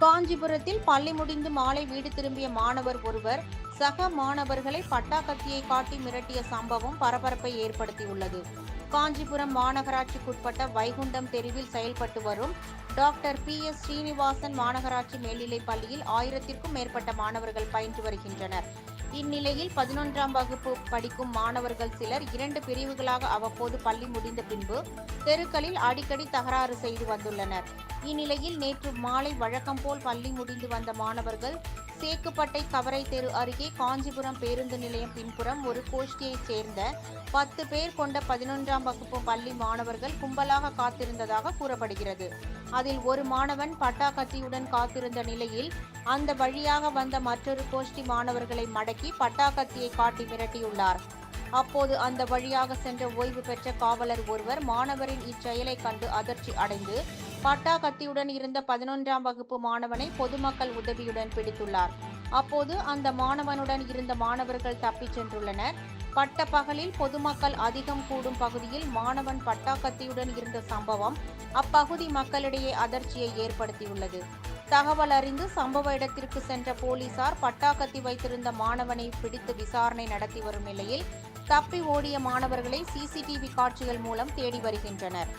காஞ்சிபுரத்தில் பள்ளி முடிந்து மாலை வீடு திரும்பிய மாணவர் ஒருவர் சக மாணவர்களை பட்டா கத்தியை காட்டி மிரட்டிய சம்பவம் பரபரப்பை ஏற்படுத்தியுள்ளது. காஞ்சிபுரம் மாநகராட்சிக்குட்பட்ட வைகுண்டம் தெருவில் செயல்பட்டு வரும் டாக்டர் பி. எஸ். ஸ்ரீனிவாசன் மாநகராட்சி மேல்நிலைப் பள்ளியில் ஆயிரத்திற்கும் மேற்பட்ட மாணவர்கள் பயின்று வருகின்றனர். இந்நிலையில் பதினொன்றாம் வகுப்பு படிக்கும் மாணவர்கள் சிலர் இரண்டு பிரிவுகளாக அவ்வப்போது பள்ளி முடிந்த பின்பு தெருக்களில் அடிக்கடி தகராறு செய்து வந்துள்ளனர். இந்நிலையில் நேற்று மாலை வழக்கம் போல் பள்ளி முடிந்து வந்த மாணவர்கள் சேக்குப்பட்டை கவரை தெரு அருகே காஞ்சிபுரம் பேருந்து நிலையம் பின்புறம் ஒரு கோஷ்டியைச் சேர்ந்த பத்து பேர் கொண்ட பதினொன்றாம் வகுப்பு பள்ளி மாணவர்கள் கும்பலாக காத்திருந்ததாக கூறப்படுகிறது. அதில் ஒரு மாணவன் பட்டா கத்தியுடன் காத்திருந்த நிலையில் அந்த வழியாக வந்த மற்றொரு கோஷ்டி மாணவர்களை மடக்கி பட்டாக்கத்தியை காட்டி மிரட்டியுள்ளார். அப்போது அந்த வழியாக சென்ற ஓய்வு பெற்ற காவலர் ஒருவர் மாணவரின் இச்செயலை கண்டு அதிர்ச்சி அடைந்து பட்டா கத்தியுடன் இருந்த பதினொன்றாம் வகுப்பு மாணவனை பொதுமக்கள் உதவியுடன் பிடித்துள்ளார். அப்போது அந்த மாணவனுடன் இருந்த மாணவர்கள் தப்பிச் சென்றுள்ளனர். பட்ட பகலில் பொதுமக்கள் அதிகம் கூடும் பகுதியில் மாணவன் பட்டா கத்தியுடன் இருந்த சம்பவம் அப்பகுதி மக்களிடையே அதிர்ச்சியை ஏற்படுத்தியுள்ளது. தகவல் அறிந்து சம்பவ இடத்திற்கு சென்ற போலீசார் பட்டாக்கத்தி வைத்திருந்த மாணவனை பிடித்து விசாரணை நடத்தி வரும் நிலையில் தப்பி ஓடிய மாணவர்களை சிசிடிவி காட்சிகள் மூலம் தேடி வருகின்றனர்.